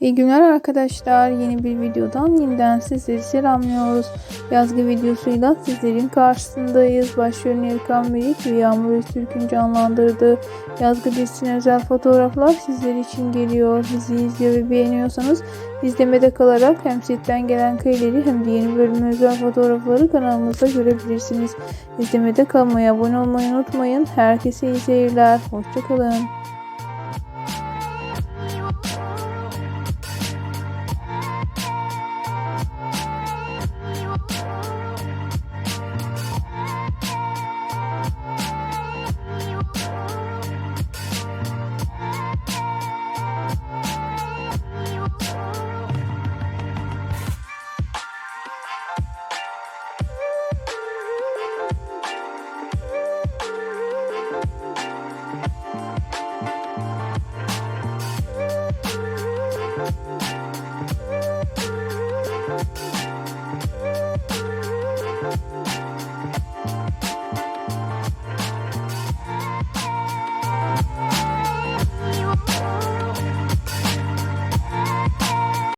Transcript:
İyi günler arkadaşlar. Yeni bir videodan yeniden sizleri selamlıyoruz. Yazgı videosuyla sizlerin karşısındayız. Başrolün Erkan Melik ve Yağmur Öztürk'ün canlandırdığı Yazgı dizisine özel fotoğraflar sizler için geliyor. Bizi izliyor ve beğeniyorsanız izlemede kalarak hem setten gelen kayıtları hem de yeni bölüm özel fotoğrafları kanalımızda görebilirsiniz. İzlemede kalmayı, abone olmayı unutmayın. Herkese iyi seyirler. Hoşçakalın.